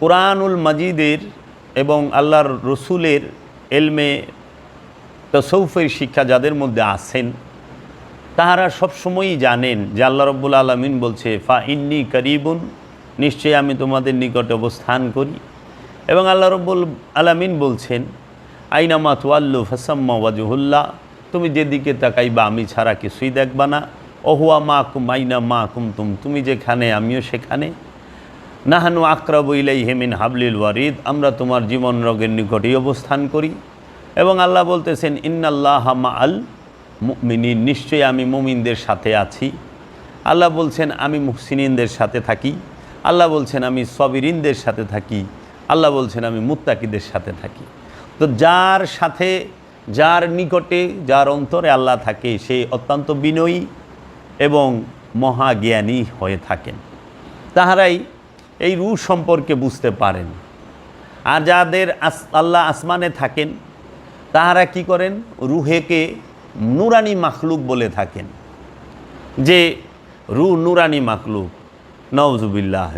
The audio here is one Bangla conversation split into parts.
কোরআনুল মাজিদের এবং আল্লাহর রসুলের এলমে তসৌফের শিক্ষা যাদের মধ্যে আছেন, তাহারা সবসময়ই জানেন যে আল্লাহ রব্বুল আলমিন বলছে, ফা ইন্নি করিবুন নিশ্চয়ই আমি তোমাদের নিকটে অবস্থান করি। এবং আল্লাহ রব্বুল আলমিন বলছেন, আইনামা তুয়াল্লু ফাসাম্মা ওয়াজহুল্লাহ তুমি যেদিকে তাকাইবা আমি ছাড়া কিছুই দেখবা না। অহুয়া মা কুম আইনা মা কুম তুম তুমি যেখানে আমিও সেখানে। নাহানু আকরাবু ইলাই হেমিন হাবলিল ওয়ারিদ, আমরা তোমার জীবন রোগের নিকটেই অবস্থান করি। এবং আল্লাহ বলতেছেন, ইন্নাল্লাহ হামা আল মুমিনিন, নিশ্চয়ই আমি মুমিনদের সাথে আছি। আল্লাহ বলছেন, আমি মুহসিনিনদের সাথে থাকি। আল্লাহ বলছেন, আমি সবিরিনদের সাথে থাকি। আল্লাহ বলছেন, আমি মুত্তাকিদের সাথে থাকি। তো যার সাথে, যার নিকটে, যার অন্তরে আল্লাহ থাকে, সে অত্যন্ত বিনয়ী এবং মহাজ্ঞানী হয়ে থাকেন। তাহারাই এই রু সম্পর্কে বুঝতে পারেন। আর যাদের আস, আল্লাহ আসমানে থাকেন, তাহারা কি করেন? রুহেকে নুরানি মাখলুক বলে থাকেন। যে রু নুরানি মাখলুক নওজুবিল্লাহ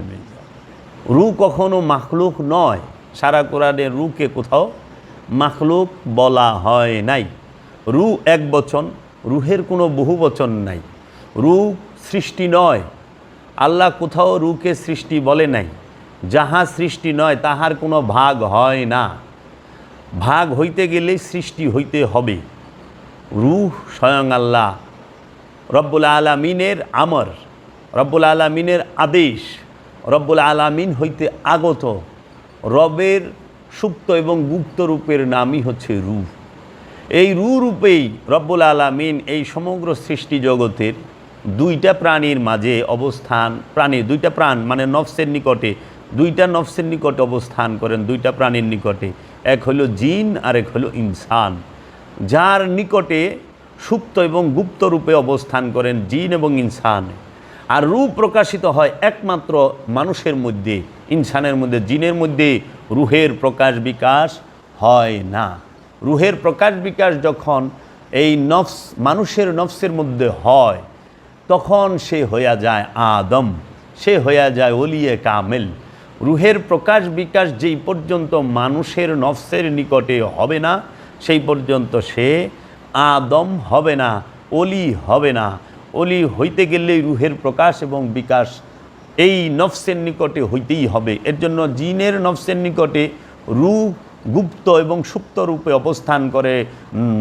রু কখনো মাখলুক নয়, সারা কোরআনে রুকে কোথাও মাখলুক বলা হয় নাই। রু এক বচন, রুহের কোনো বহু বচন নাই। রু সৃষ্টি নয় আল্লাহ কোথাও রুকে সৃষ্টি বলে নাই। যাহা সৃষ্টি নয়, তাহার কোনো ভাগ হয় না। ভাগ হইতে গেলে সৃষ্টি হইতে হবে। রুহ স্বয়ং আল্লাহ। রব্বুল আলমিনের আমর, রব্বুল আলমিনের আদেশ, রব্বুল আলমিন হইতে আগত। রবের সুপ্ত এবং গুপ্ত রূপের নামই হচ্ছে রু এই রূপেই রব্বুল আলমিন এই সমগ্র সৃষ্টি জগতের দুইটা প্রাণীর মাঝে অবস্থান, প্রাণী, দুইটা প্রাণ মানে নফসের নিকটে, দুইটা নফসের নিকটে অবস্থান করেন দুইটা প্রাণীর নিকটে। এক হলো জিন আর এক হলো ইনসান। যার নিকটে সুপ্ত এবং গুপ্ত রূপে অবস্থান করেন জিন এবং ইনসান। আর রূপ প্রকাশিত হয় একমাত্র মানুষের মধ্যে, ইনসানের মধ্যে। জিনের মধ্যে রুহের প্রকাশ বিকাশ হয় না। রুহের প্রকাশ বিকাশ যখন এই নফস, মানুষের নফসের মধ্যে হয় তখন সে হইয়া যায় আদম, সে হইয়া যায় অলিয়ে কামেল। রুহের প্রকাশ বিকাশ যেই পর্যন্ত মানুষের নফসের নিকটে হবে না, সেই পর্যন্ত সে আদম হবে না, অলি হবে না। অলি হইতে গেলেই রুহের প্রকাশ এবং বিকাশ এই নফসের নিকটে হইতেই হবে। এর জন্য জিনের নফসের নিকটে রু গুপ্ত এবং সুপ্ত রূপে অবস্থান করে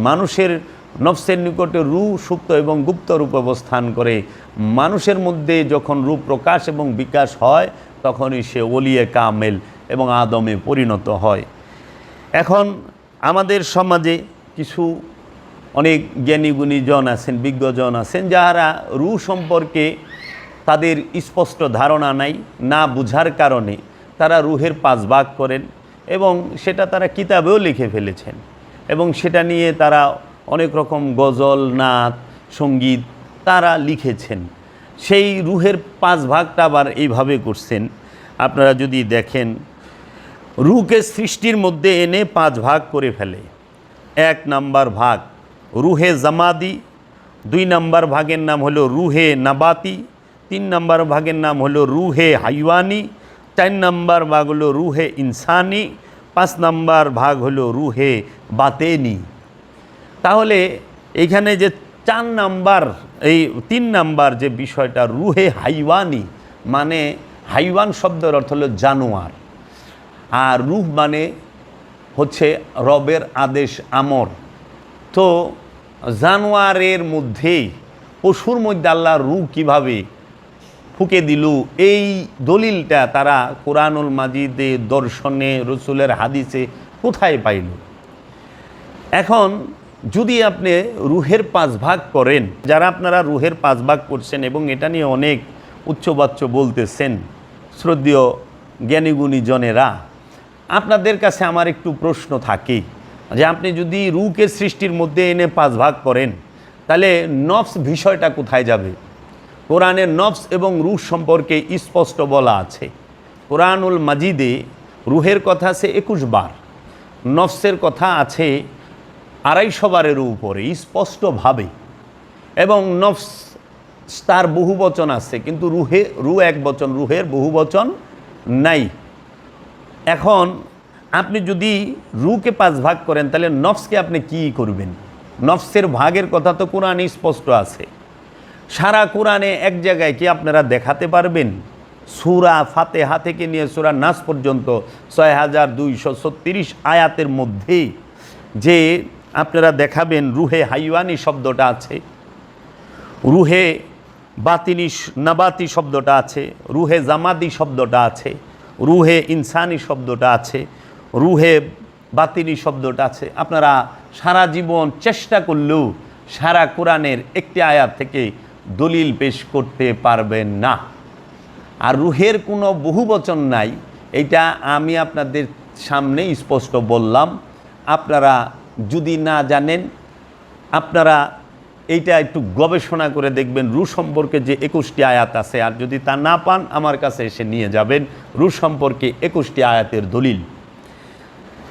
মানুষের নফসের নিকটে রু সুপ্ত এবং গুপ্ত রূপে অবস্থান করে। মানুষের মধ্যে যখন রূপ প্রকাশ এবং বিকাশ হয়, তখনই সে অলিয়ে কামেল এবং আদমে পরিণত হয়। এখন আমাদের সমাজে কিছু অনেক জ্ঞানীগুণী জন আছেন, বিজ্ঞজন আছেন, যাহারা রু সম্পর্কে তাদের স্পষ্ট ধারণা নাই, না বুঝার কারণে তারা রুহের পাঁচ ভাগ করেন এবং সেটা তারা কিতাবেও লিখে ফেলেছেন এবং সেটা নিয়ে তারা অনেক রকম গজল, নাচ, সংগীত তারা লিখেছেন। সেই রুহের পাঁচ ভাগটা আবার এইভাবে করছেন। আপনারা যদি দেখেন রুকে সৃষ্টির মধ্যে এনে পাঁচ ভাগ করে ফেলে। এক নাম্বার ভাগ রুহে জামাদি, দুই নাম্বার ভাগের নাম হলো রুহে নাবাতি, তিন নাম্বার ভাগের নাম হলো রুহে হাইওয়ানি, চার নাম্বার ভাগ হলো রুহে ইনসানি, পাঁচ নাম্বার ভাগ হলো রুহে বাতেনি। তাহলে এইখানে যে চার নাম্বার, এই তিন নাম্বার যে বিষয়টা, রুহে হাইওয়ানি মানে হাইওয়ান শব্দের অর্থ হলো জানোয়ার। আর রুহ মানে হচ্ছে রবের আদেশ আমর। তো জানোয়ারের মধ্যেই পশুর মধ্যে আল্লাহ রু কীভাবে ফুকে দিল, এই দলিলটা তারা কোরআনুল মাজিদে, দর্শনে, রসুলের হাদিসে কোথায় পাইল? এখন যদি আপনি রুহের পাঁচ ভাগ করেন, যারা আপনারা রুহের পাঁচ ভাগ করছেন এবং এটা নিয়ে অনেক উচ্চবাচ্য বলতেছেন, শ্রদ্ধীয় জ্ঞানীগুণী জনেরা আপনাদের কাছে আমার একটু প্রশ্ন থাকে যে আপনি যদি রুকে সৃষ্টির মধ্যে এনে পাঁচ ভাগ করেন, তাহলে নফস বিষয়টা কোথায় যাবে? কোরআনের নফস এবং রুহ সম্পর্কে স্পষ্ট বলা আছে। কোরআনুল মাজিদে রুহের কথা আছে একুশ বার, নফসের কথা আছে আড়াইশো বারের উপরে, স্পষ্টভাবে। এবং নফস, তার বহু বচন আছে, কিন্তু রুহে, রু এক বচন, রুহের বহু বচন নাই। এখন আপনি যদি রুকে পাঁচ ভাগ করেন, তাহলে নফসকে আপনি কি করবেন? নফসের ভাগের কথা তো কোরআনে স্পষ্ট আছে। সারা কোরআনে এক জায়গায় কি আপনারা দেখাতে পারবেন? সুরা ফাতেহা থেকে নিয়ে সুরা নাস পর্যন্ত ছয় হাজার দুইশো ছত্রিশ আয়াতের মধ্যে যে আপনারা দেখাবেন রুহে হাইওয়ানি শব্দটা আছে, রুহে বাতিনি নাবাতি শব্দটা আছে, রুহে জামাদি শব্দটা আছে, রুহে ইনসানি শব্দটা আছে, রুহে বাতিনি শব্দটা আছে। আপনারা সারা জীবন চেষ্টা করলেও সারা কোরআনের একটি আয়াত থেকে দলিল পেশ করতে পারবেন না। আর রুহের কোনো বহু বচন নাই, এটা আমি আপনাদের সামনে স্পষ্ট বললাম। আপনারা যদি না জানেন, আপনারা এইটা একটু গবেষণা করে দেখবেন, রু সম্পর্কে যে একুশটি আয়াত আছে, আর যদি তা না পান, আমার কাছে এসে নিয়ে যাবেন, রু সম্পর্কে একুশটি আয়াতের দলিল।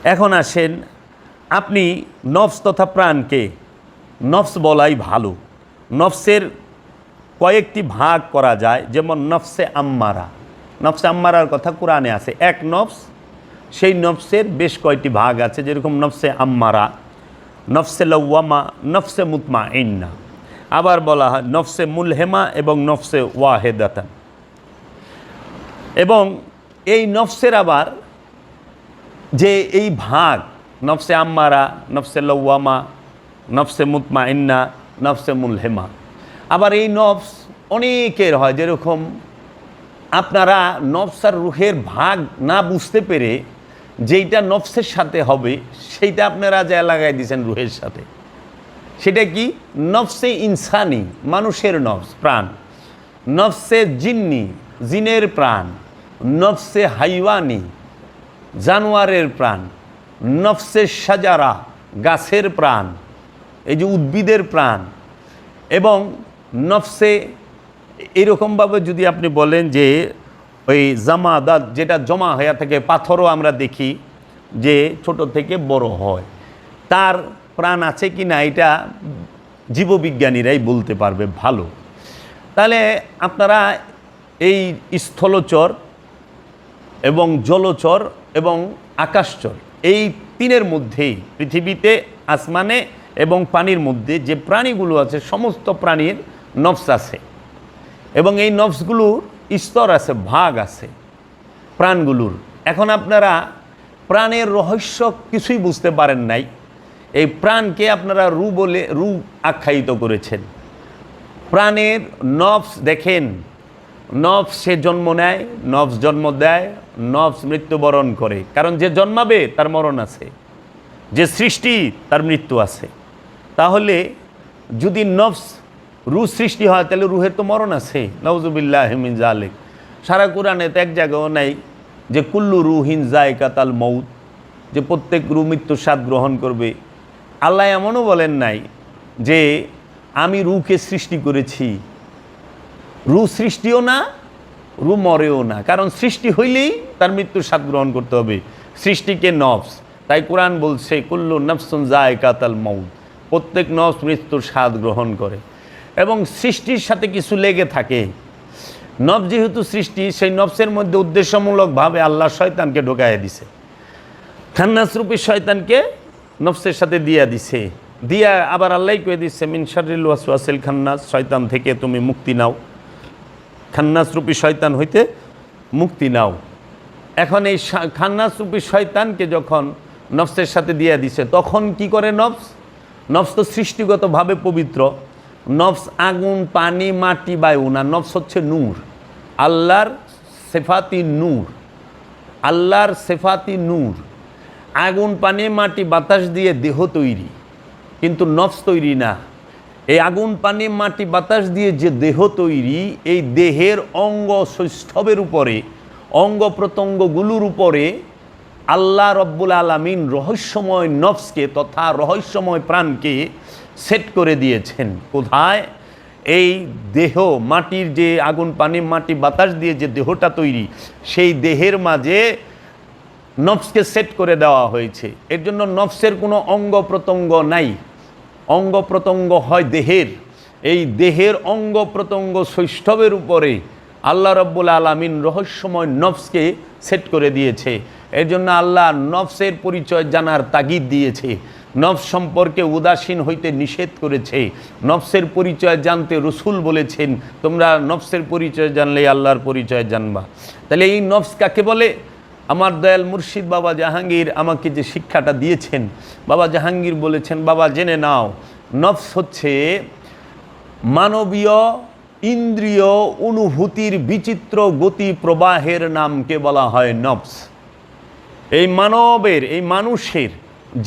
এখন আসেন, আপনি নফস তথা প্রাণকে, নফস বলাই ভালো। নফসের কয়েকটি ভাগ করা যায়, যেমন নফসে আম্মারা। নফসে আম্মারার কথা কোরআনে আছে, এক নফস সেই নফসের বেশ কয়টি ভাগ আছে? যেরকম নফসে আম্মারা, নফসে লওয়ামা, নফসে মুতমা ইন্না আবার বলা হয় নফসে মুলহেমা এবং নফসে ওয়াহেদাতান এবং এই নফসের আবার যে এই ভাগ, নফসে আম্মারা, নফসে লওয়ামা, নফসে মুতমা ইন্না নফসে মুলহেমা। আবার এই নফস অনেকের হয়, যেরকম আপনারা নফসার রুহের ভাগ না বুঝতে পেরে যেইটা নফসের সাথে হবে, সেইটা আপনারা যা লাগাই দিয়েছেন রুহের সাথে। সেটা কি? নফসে ইনসানি, মানুষের নফস, প্রাণ। নফসে জিন্নি, জিনের প্রাণ। নফসে হাইওয়ানি, জানোয়ারের প্রাণ। নফসে সাজারা, গাছের প্রাণ, এই যে উদ্ভিদের প্রাণ। এবং নফসে এরকমভাবে যদি আপনি বলেন যে ওই জামাদাত যেটা জমা হয়ে থাকে, পাথরও আমরা দেখি যে ছোট থেকে বড় হয়। তার প্রাণ আছে কি না, এটা জীববিজ্ঞানীরাই বলতে পারবে ভালো। তাহলে আপনারা এই স্থলচর এবং জলচর এবং আকাশচর, এই তিনের মধ্যেই, পৃথিবীতে, আসমানে এবং পানির মধ্যে যে প্রাণীগুলো আছে, সমস্ত প্রাণীর নফস আছে। এবং এই নফসগুলোর স্তর আছে, ভাগ আছে প্রাণগুলোর। এখন আপনারা প্রাণের রহস্য কিছুই বুঝতে পারেন নাই। এই প্রাণকে আপনারা রু বলে, রু আখ্যায়িত করেছেন। প্রাণের নফস দেখেন, নফস সে জন্ম নেয়, নফস জন্ম দেয়, নফস মৃত্যুবরণ করে। কারণ যে জন্মাবে, তার মরণ আছে। যে সৃষ্টি, তার মৃত্যু আছে। তাহলে যদি নফস রু সৃষ্টি হয়, তাহলে রুহের তো মরণ আছে। নওজুবিল্লাহ হিমিন জালেক সারা কোরআনে তো এক জায়গাও নাই যে, কুল্লু রুহিন যায় কাতাল মৌত যে প্রত্যেক রু মৃত্যুর স্বাদ গ্রহণ করবে। আল্লাহ এমনও বলেন নাই যে, আমি রুকে সৃষ্টি করেছি। রু সৃষ্টিও না রু মরেও না। কারণ সৃষ্টি হইলেই তার মৃত্যুর স্বাদ গ্রহণ করতে হবে। সৃষ্টিকে নফস। তাই কোরআন বলছে, কুল্লু নফসুন যায় কাতাল মৌত প্রত্যেক নফস মৃত্যুর স্বাদ গ্রহণ করে। এবং সৃষ্টির সাথে কিছু লেগে থাকে। নফ যেহেতু সৃষ্টি, সেই নফসের মধ্যে উদ্দেশ্যমূলকভাবে আল্লাহ শয়তানকে ঢোকাইয়া দিছে। খান্নাসরূপী শয়তানকে নফসের সাথে দিয়া দিছে। দিয়া আবার আল্লাহ কয়ে দিচ্ছে মিনসারিল ওয়াসওয়াসিল খান্নাস শয়তান থেকে তুমি মুক্তি নাও। খান্নাসরূপী শয়তান হইতে মুক্তি নাও। এখন এই খান্নাসরূপী শয়তানকে যখন নফসের সাথে দিয়ে দিছে, তখন কি করে নফস নফস তো সৃষ্টিগতভাবে পবিত্র। নফস আগুন, পানি, মাটি, বায়ু না, নফস হচ্ছে নূর। আল্লাহর সেফাতি নূর। আল্লাহর সেফাতি নূর। আগুন, পানি, মাটি, বাতাস দিয়ে দেহ তৈরি। কিন্তু নফস তৈরি না। এই আগুন, পানি, মাটি, বাতাস দিয়ে যে দেহ তৈরি, এই দেহের অঙ্গ সৌষ্ঠবের উপরে, অঙ্গ প্রত্যঙ্গগুলোর উপরে আল্লাহ রব্বুল আলমিন রহস্যময় নফসকে তথা রহস্যময় প্রাণকে সেট করে দিয়েছেন। কোথায়? এই দেহ, মাটির যে আগুন, পানি, মাটি, বাতাস দিয়ে যে দেহটা তৈরি, সেই দেহের মাঝে নফসকে সেট করে দেওয়া হয়েছে। এর জন্য নফসের কোনো অঙ্গ প্রত্যঙ্গ নাই। অঙ্গ প্রত্যঙ্গ হয় দেহের। এই দেহের অঙ্গ প্রত্যঙ্গ শৈষ্ঠবের উপরে আল্লাহ রব্বুল আলমিন রহস্যময় নফসকে সেট করে দিয়েছে। এর জন্য আল্লাহ নফসের পরিচয় জানার তাগিদ দিয়েছে। নফস সম্পর্কে উদাসীন হইতে নিষেধ করেছে। নফসের পরিচয় জানতে রসুল বলেছেন, তোমরা নফসের পরিচয় জানলে আল্লাহর পরিচয় জানবা। তাহলে এই নফস কাকে বলে? আমার দয়াল মুর্শিদ বাবা জাহাঙ্গীর আমাকে যে শিক্ষাটা দিয়েছেন, বাবা জাহাঙ্গীর বলেছেন, বাবা, জেনে নাও, নফস হচ্ছে মানবীয় ইন্দ্রিয় অনুভূতির বিচিত্র গতি প্রবাহের নামকে বলা হয় নফস। এই মানবের, এই মানুষের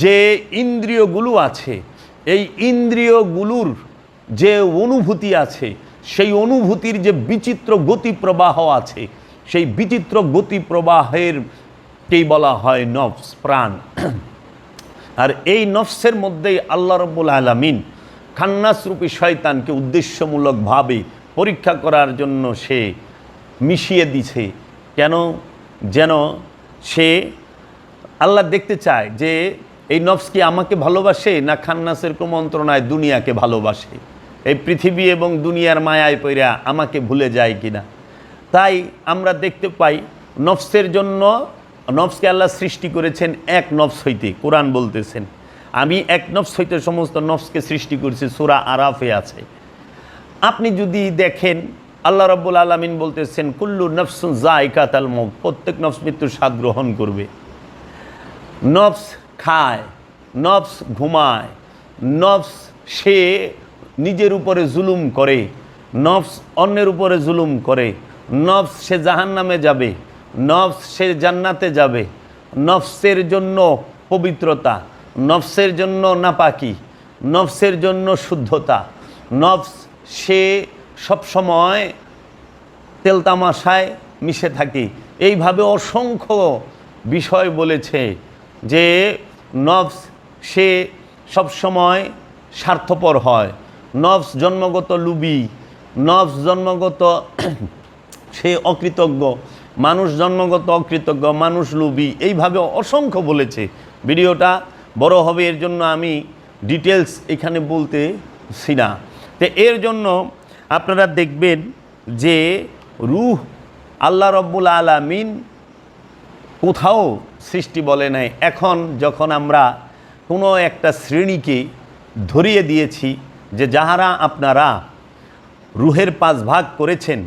যে ইন্দ্রিয়গুলো আছে, এই ইন্দ্রিয়গুলোর যে অনুভূতি আছে, সেই অনুভূতির যে বিচিত্র গতি প্রবাহ আছে, সেই বিচিত্র গতি প্রবাহের কেই বলা হয় নফস, প্রাণ। আর এই নফসের মধ্যেই আল্লাহ রব্বুল আলমিন খান্নাসরূপী শয়তানকে উদ্দেশ্যমূলকভাবে পরীক্ষা করার জন্য সে মিশিয়ে দিছে। কেন? যেন সে আল্লাহ দেখতে চায় যে এই নফস কি আমাকে ভালোবাসে না খান্নাসের কুমন্ত্রণায় দুনিয়াকে ভালোবাসে? এই পৃথিবী এবং দুনিয়ার মায়ায় পইরা আমাকে ভুলে যায় কিনা? তাই আমরা দেখতে পাই নফসের জন্য নফসকে আল্লাহ সৃষ্টি করেছেন এক নফস হইতে, কোরআন বলতেছেন। আমি এক নফস হইতে সমস্ত নফসকে সৃষ্টি করেছি, সুরা আরাফে আছে। আপনি যদি দেখেন, আল্লাহ রব্বুল আলমিন বলতেছেন, কুল্লু নফসুন জায়কাতাল মগ প্রত্যেক নফস মৃত্যুর স্বাদ গ্রহণ করবে। নফস খায়, নফস ঘুমায়, নফস সে নিজের উপরে জুলুম করে, নফস অন্যের উপরে জুলুম করে, নফস সে জাহান নামে যাবে, নফস সে জান্নাতে যাবে, নফসের জন্য পবিত্রতা, নফসের জন্য নাপাকি, নফসের জন্য শুদ্ধতা, নফস সে সবসময় তেলতামাশায় মিশে থাকে। এইভাবে অসংখ্য বিষয় বলেছে যে নফস, সে সবসময় স্বার্থপর হয়। নফস জন্মগত লুবি, নফস জন্মগত সে অকৃতজ্ঞ, মানুষ জন্মগত অকৃতজ্ঞ, মানুষ লুবি, এইভাবে অসংখ্য বলেছে। ভিডিওটা বড় হবে, এর জন্য আমি ডিটেলস এখানে বলতেছি না। তো এর জন্য আপনারা দেখবেন যে রুহ আল্লাহ রব্বুল আলামিন কোথাও সৃষ্টি বলে নাই। এখন যখন আমরা কোনো একটা শ্রেণীকে ধরিয়ে দিয়েছি যে যাহারা আপনারা রুহের পাঁচ ভাগ করেছেন,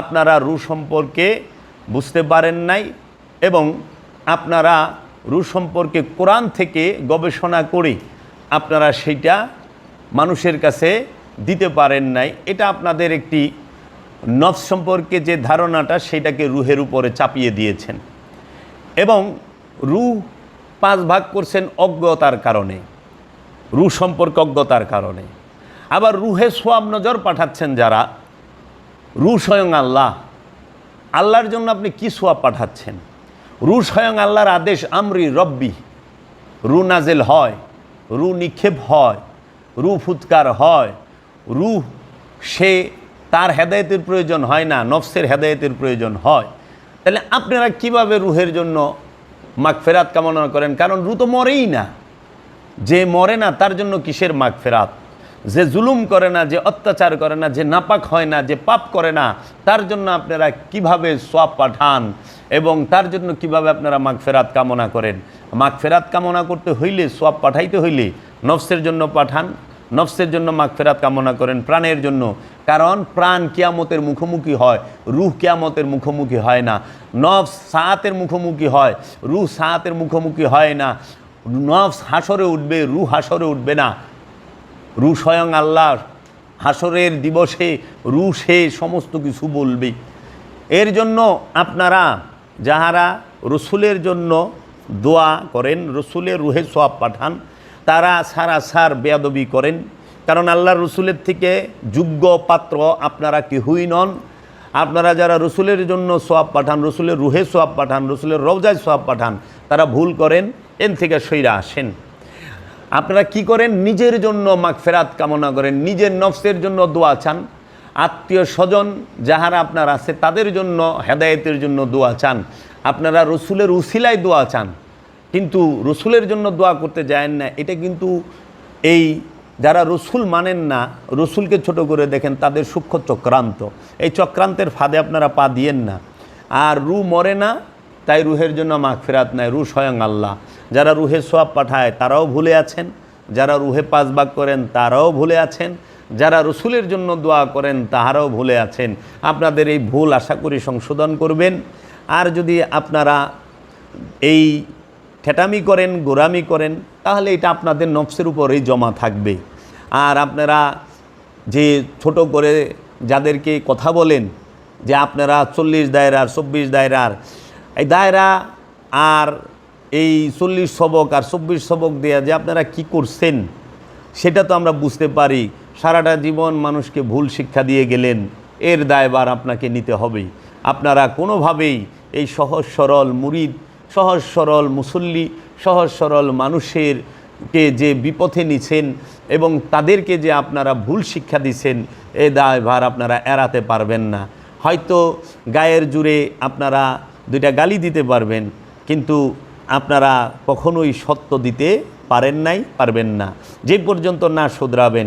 আপনারা রু সম্পর্কে বুঝতে পারেন নাই এবং আপনারা রু সম্পর্কে কোরআন থেকে গবেষণা করে আপনারা সেইটা মানুষের কাছে দিতে পারেন নাই। এটা আপনাদের একটি নফস সম্পর্কে যে ধারণাটা সেটাকে রুহের উপরে চাপিয়ে দিয়েছেন। রু পাঁচ ভাগ করছেন অজ্ঞতার কারণে রু সম্পর্কে অজ্ঞতার কারণে। আবার রুহে সোয়াব নজর পাঠাচ্ছেন যারা রু স্বয়ং আল্লাহ। আল্লাহর জন্য আপনি কি সোয়াব পাঠাচ্ছেন? রু স্বয়ং আল্লাহর আদেশ, আমরি রব্বি রু নাজেল হয় রু নিক্ষেপ হয় রু ফুৎকার হয় রু সে তার হেদায়েতের প্রয়োজন হয় না, নফসের হেদায়েতের প্রয়োজন হয়। তাহলে আপনারা কীভাবে রুহের জন্য মাঘ ফেরাত কামনা করেন? কারণ রু তো মরেই না। যে মরে না, তার জন্য কিসের মাঘ ফেরাত যে জুলুম করে না, যে অত্যাচার করে না, যে নাপাক হয় না, যে পাপ করে না, তার জন্য আপনারা কীভাবে সব পাঠান এবং তার জন্য কীভাবে আপনারা মাঘ ফেরাত কামনা করেন? মাঘ ফেরাত কামনা করতে হইলে সব পাঠাইতে হইলে নফসের জন্য পাঠান নফসের জন্য মাগফেরাত কামনা করেন, প্রাণের জন্য। কারণ প্রাণ কিয়ামতের মুখোমুখি হয়, রুহ কিয়ামতের মুখোমুখি হয় না। নফস সাতের মুখোমুখি হয়, রুহ সাতের মুখোমুখি হয় না। নফস হাসরে উঠবে রু হাসরে উঠবে না। রু স্বয়ং আল্লাহ, হাসরের দিবসে রু সে সমস্ত কিছু বলবে। এর জন্য আপনারা, যাহারা রসুলের জন্য দোয়া করেন, রসুলের রুহে সোয়াব পাঠান তারা সারা সার বেয়াদবি করেন। কারণ আল্লাহ রসুলের থেকে যোগ্য পাত্র আপনারা কেহই নন। আপনারা যারা রসুলের জন্য সোয়াব পাঠান, রসুলের রুহে সোয়াব পাঠান, রসুলের রওজায় সোয়াব পাঠান, তারা ভুল করেন এন থেকে সইরা আসেন। আপনারা কি করেন? নিজের জন্য মাগফেরাত কামনা করেন, নিজের নফসের জন্য দোয়া চান। আত্মীয় স্বজন যাহারা আপনার আছে, তাদের জন্য হেদায়েতের জন্য দোয়া চান। আপনারা রসুলের উসিলায় দোয়া চান। কিন্তু রসুলের জন্য দোয়া করতে যায় না, এটা কিন্তু এই যারা রসুল মানেন না, রসুলকে ছোট করে দেখেন, তাদের সূক্ষ্ম চক্রান্ত। এই চক্রান্তের ফাঁদে আপনারা পা দিয়েন না। আর রু মরে না, তাই রুহের জন্য মাগফিরাত নাই, রু স্বয়ং আল্লাহ। যারা রুহে সোয়াব পাঠায়, তারাও ভুলে আছেন। যারা রুহে পাঁচ ভাগ করেন, তারাও ভুলে আছেন। যারা রসুলের জন্য দোয়া করেন, তাহারাও ভুলে আছেন। আপনাদের এই ভুল আশা করি সংশোধন করবেন। আর যদি আপনারা এই ঠেটামি করেন, গোরামি করেন, তাহলে এটা আপনাদের নফসের উপরেই জমা থাকবে। আর আপনারা যে ছোট করে যাদেরকে কথা বলেন, যে আপনারা চল্লিশ দায়রার চব্বিশ দায়রার এই দায়রা আর এই চল্লিশ সবক আর চব্বিশ সবক দেয়া যে আপনারা কি করছেন, সেটা তো আমরা বুঝতে পারি। সারাটা জীবন মানুষকে ভুল শিক্ষা দিয়ে গেলেন, এর দায়বার আপনাকে নিতে হবে। আপনারা কোনোভাবেই এই সহজ সরল, মুরিদ সহজ সরল মুসল্লি, সহজ সরল মানুষের কে যে বিপথে নিছেন এবং তাদেরকে যে আপনারা ভুল শিক্ষা দিছেন, এ দায়ভার আপনারা এড়াতে পারবেন না। হয়তো গায়ের জুড়ে আপনারা দুইটা গালি দিতে পারবেন, কিন্তু আপনারা কখনোই সত্য দিতে পারেন নাই, পারবেন না। যে পর্যন্ত না শুধরাবেন